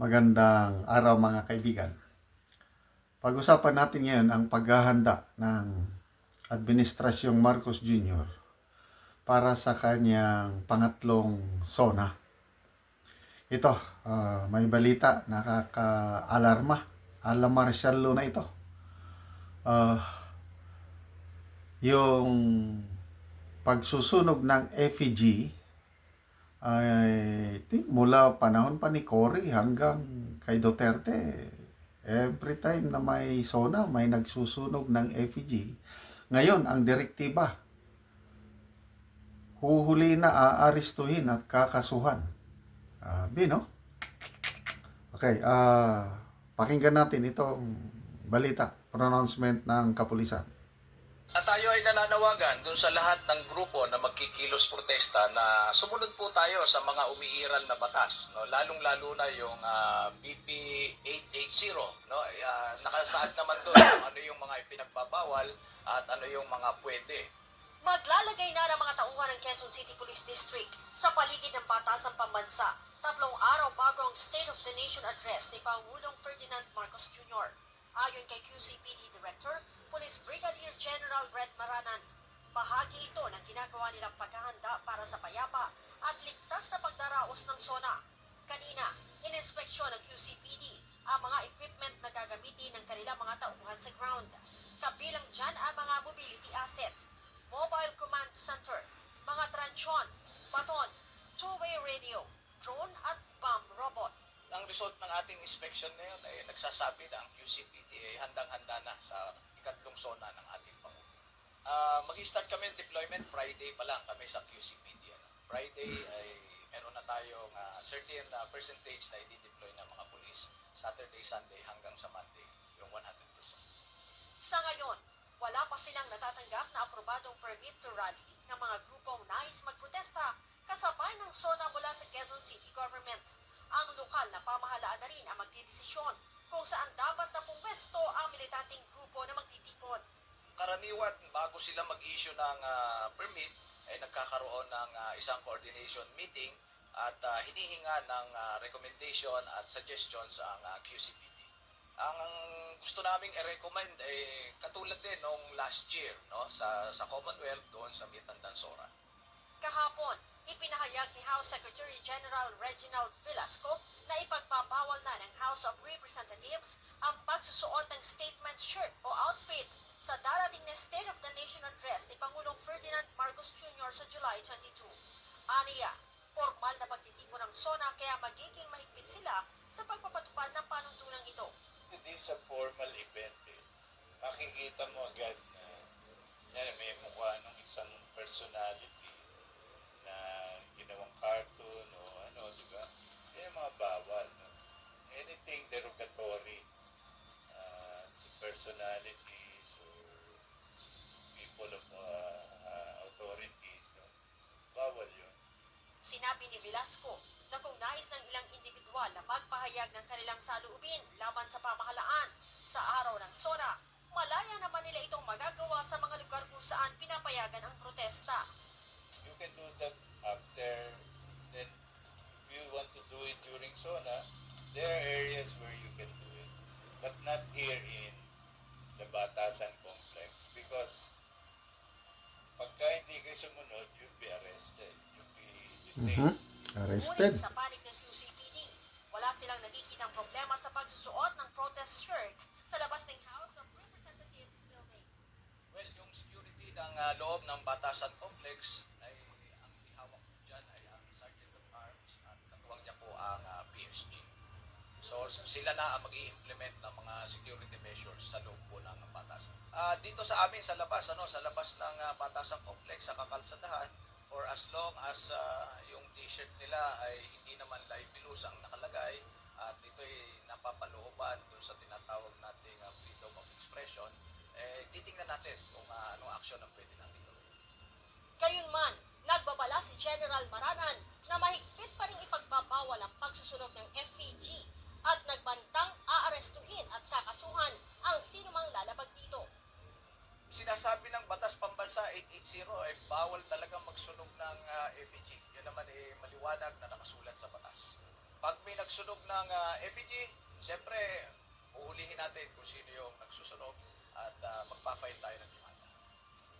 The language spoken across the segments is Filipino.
Magandang araw mga kaibigan. Pag-usapan natin ngayon ang paghahanda ng Administrasyong Marcos Jr. para sa kanyang pangatlong SONA. Ito, ah, may balita, nakaka-alarma. Alam martial law na ito. Ah, yung pagsusunog ng effigy ay ti- mula panahon pa ni Cory hanggang kay Duterte every time na may sona may nagsusunog ng effigy ngayon ang direktiba. Huhuli na aarestuhin at kakasuhan. Ah, no? okay ah pakinggan natin itong balita pronouncement ng kapulisan. At tayo ay nananawagan dun sa lahat ng grupo na magkikilos protesta na sumunod po tayo sa mga umiiral na batas. No? Lalong-lalo na yung ah, BP 880. No? Uh, nakasaad naman doon kung ano yung mga ipinagbabawal at ano yung mga pwede. Maglalagay na ng mga tauhan ng Quezon City Police District sa paligid ng batasang pambansa tatlong araw bago ang State of the Nation Address ni Pangulong Ferdinand Marcos Jr. Ayon kay QCPD General Red Maranan, bahagi ito ng ginagawa nilang paghahanda para sa payapa at ligtas na pagdaraos ng SONA. Kanina, ininspeksyon ng QCPD ang mga equipment na gagamitin ng kanilang mga tauhan sa ground. Kabilang dyan ang mga mobility asset, mobile command center, mga transyon, baton, two-way radio, drone at bomb robot. Ang result ng ating inspection ngayon ay nagsasabi na ang QCPD ay handang-handa na sa ikatlong zona ng ating Pangulo. Ah, mag-start kami ng deployment Friday pa lang kami sa QCPD. Ano. Friday ay meron na tayong ah, certain ah, percentage na i-deploy ng mga polis. Saturday, Sunday hanggang sa Monday, yung 100%. Sa ngayon, wala pa silang natatanggap na aprobadong permit to rally ng mga grupong nais magprotesta kasabay ng SONA mula sa Quezon City Government. Ang lokal na pamahalaan na rin ang magdidesisyon kung saan dapat na pumwesto ang militanteng grupo na magtitipon. Karaniwan bago sila mag-issue ng ah, permit ay nagkakaroon ng ah, isang coordination meeting at ah, hinihinga ng ah, recommendation at suggestions ang ah, QCPD. Ang, ang gusto naming i-recommend ay katulad din nung last year no sa sa Commonwealth doon sa Mitandan Sora. Kahapon, ipinahayag ni House Secretary General Reginald Velasco na ipagpapawal na ng House of Representatives ang pagsusuot ng statement shirt o outfit sa darating na State of the Nation Address ni Pangulong Ferdinand Marcos Jr. sa July 22. Aniya, formal na pagtitipo ng SONA kaya magiging mahigpit sila sa pagpapatupad ng panuntunang ito. it is a formal event eh. Makikita mo agad na yan, may mukha ng isang personality na ginawang cartoon o ano, di ba? Yan mga bawal. No? Anything derogatory uh, to Sinabi ni Velasco na kung nais ng ilang individual na magpahayag ng kanilang saluubin laban sa pamahalaan sa araw ng SONA, malaya naman nila itong magagawa sa mga lugar kung saan pinapayagan ang protesta. you can do that after then if you want to do it during SONA there are areas where you can do it but not here in the Batasan complex because pagka hindi kayo sumunod you'll be arrested detained arrested Ngunit sa panig ng QCPD, wala silang nakikitang problema sa pagsusuot ng protest shirt sa labas ng House of Representatives building. Well, yung security ng ah, loob ng Batasan Complex ay ang ihawak po dyan ay ang Sergeant of Arms at katuwang niya po ang ah, PSG. So sila na ang mag implement ng mga security measures sa loob po ng Batasan. Ah, dito sa amin sa labas ano, sa labas ng ah, Batasan Complex sa kakalsadahan for as long as ah, yung t-shirt nila ay hindi naman live bilus ang nakalagay at ito'y napapalooban dun sa tinatawag nating ah, freedom of expression eh, titingnan natin kung uh, anong aksyon ang pwede natin gawin. Gayunman, nagbabala si General Maranan na mahigpit pa rin ipagbabawal ang pagsusunod ng FPG at nagbantang aarestuhin at kakasuhan ang sinumang lalabag dito. Sinasabi ng Batas Pambansa 880 ay bawal talaga magsunog ng uh, effigy. Yun naman eh maliwanag na nakasulat sa batas. Pag may nagsunog ng ah, effigy, siyempre, uhulihin natin kung sino yung nagsusunog at uh, magpa-file tayo ng demanda.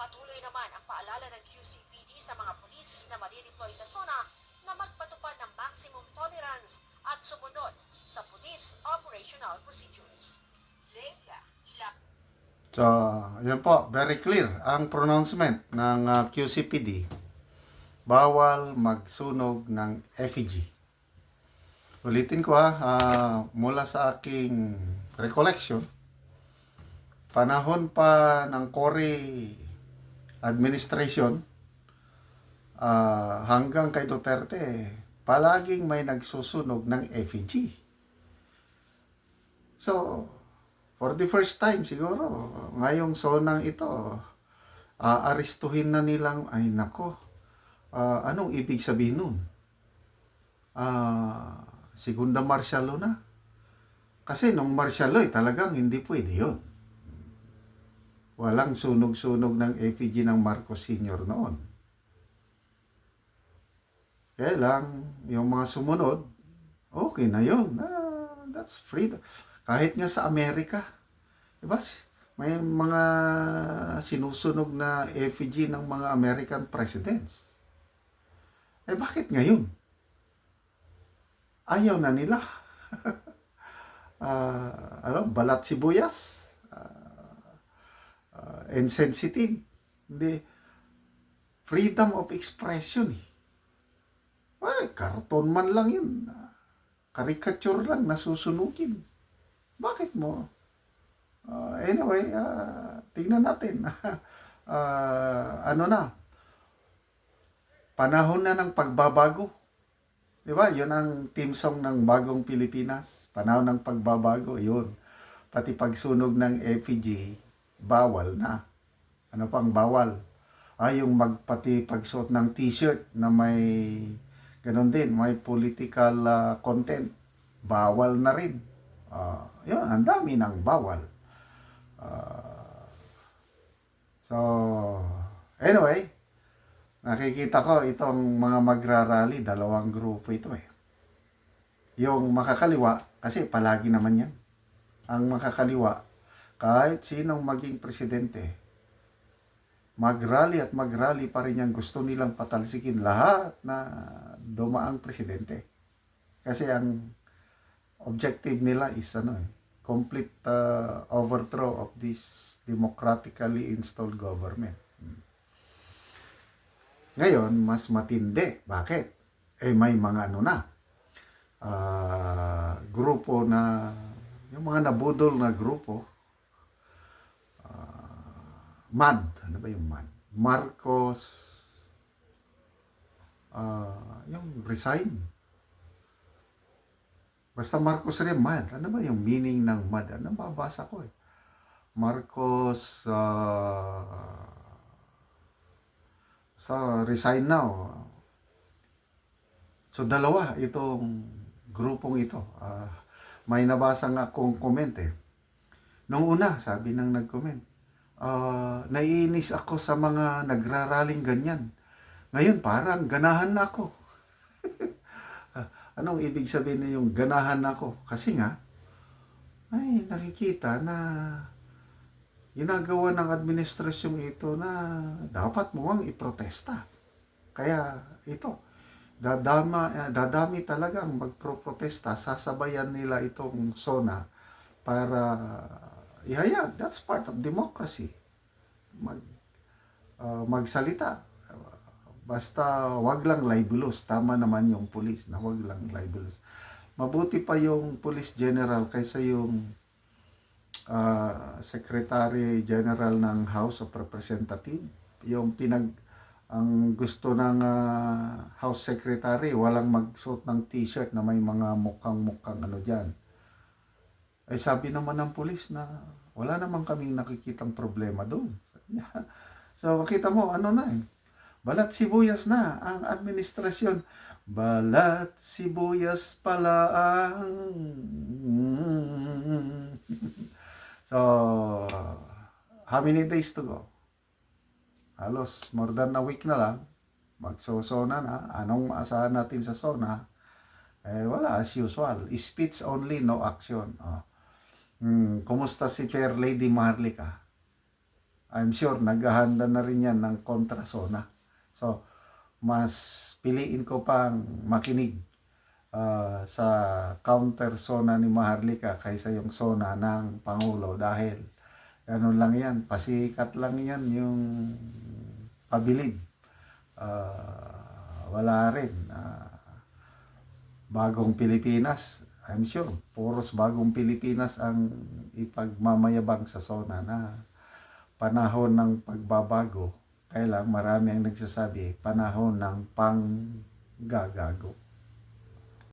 Patuloy naman ang paalala ng QCPD sa mga pulis na madideploy sa zona na magpatupad ng maximum tolerance at sumunod sa police operational procedures. Leila, ila So, yun po, very clear ang pronouncement ng uh, QCPD. Bawal magsunog ng effigy. Ulitin ko ha, ah, mula sa aking recollection, panahon pa ng Cory administration ah, hanggang kay Duterte, palaging may nagsusunog ng effigy. So, for the first time siguro, ngayong sonang ito, aarestuhin na nilang, ay nako, ah, anong ibig sabihin nun? Ah, segunda martial na. Kasi nung martial law, eh, talagang hindi pwede yun. Walang sunog-sunog ng effigy ng Marcos Sr. noon. Kaya lang, yung mga sumunod, okay na yun. Ah, that's freedom. Kahit nga sa Amerika, diba? May mga sinusunog na effigy ng mga American presidents. Eh bakit ngayon? Ayaw na nila. Ah, ano, balat sibuyas. Ah, ah, insensitive. Hindi. Freedom of expression eh. Ay, karton man lang yun. Caricature lang, nasusunugin. Bakit mo? Uh, anyway, uh, tingnan natin. uh, ano na? Panahon na ng pagbabago. Di ba? Yun ang team song ng Bagong Pilipinas. Panahon ng pagbabago. Yun. Pati pagsunog ng effigy, bawal na. Ano pang bawal? Ay, yung magpati pagsuot ng t-shirt na may Ganon din, may political ah, content. Bawal na rin. Ah, yun, ang dami ng bawal. Ah, so, anyway, nakikita ko itong mga magrarally, dalawang grupo ito eh. Yung makakaliwa, kasi palagi naman yan. Ang makakaliwa, kahit sinong maging presidente, magrally at magrally pa rin yan. Gusto nilang patalsikin lahat na dumaang presidente. Kasi ang objective nila is ano eh, complete uh, overthrow of this democratically installed government. Ngayon, mas matindi. Bakit? Eh may mga ano na, ah, grupo na, yung mga nabudol na grupo, MAD. Ano ba yung MAD? Marcos, ah, yung resign. Basta Marcos rin MAD. Ano ba yung meaning ng MAD? Ano babasa ko eh? Marcos, ah, sa resign now. So dalawa itong grupong ito. Ah, may nabasa nga akong comment eh. Nung una, sabi nang nag-comment, ah, naiinis ako sa mga nagraraling ganyan. Ngayon, parang ganahan na ako. Anong ibig sabihin na yung ganahan na ako? Kasi nga, ay nakikita na ginagawa ng administrasyong ito na dapat mo ang iprotesta. Kaya ito, dadama, eh, dadami talagang magpro-protesta, sasabayan nila itong SONA para ihayag. That's part of democracy. Mag, ah, magsalita. Basta wag lang libelous. Tama naman yung police na wag lang libelous. Mabuti pa yung police general kaysa yung ah, secretary general ng House of Representative. Yung pinag ang gusto ng ah, House Secretary, walang magsuot ng t-shirt na may mga mukhang-mukhang ano dyan. Ay sabi naman ng pulis na wala naman kaming nakikitang problema doon. so makita mo, ano na eh. Balat sibuyas na ang administrasyon. Balat sibuyas pala ang... so, how many days to go? Halos more than a week na lang. Magsosona na. Anong maasahan natin sa sona? Eh, wala, as usual. Speech only, no action. Oh. Hmm, kumusta si Fair Lady Maharlika? I'm sure naghahanda na rin yan ng kontrasona. So, mas piliin ko pang makinig ah, sa counter sona ni Maharlika kaysa yung sona ng Pangulo dahil ano lang yan, pasikat lang yan yung pabilib. Ah, wala rin. Ah, bagong Pilipinas, I'm sure, puros bagong Pilipinas ang ipagmamayabang sa sona na panahon ng pagbabago. Kaya lang marami ang nagsasabi, panahon ng panggagago.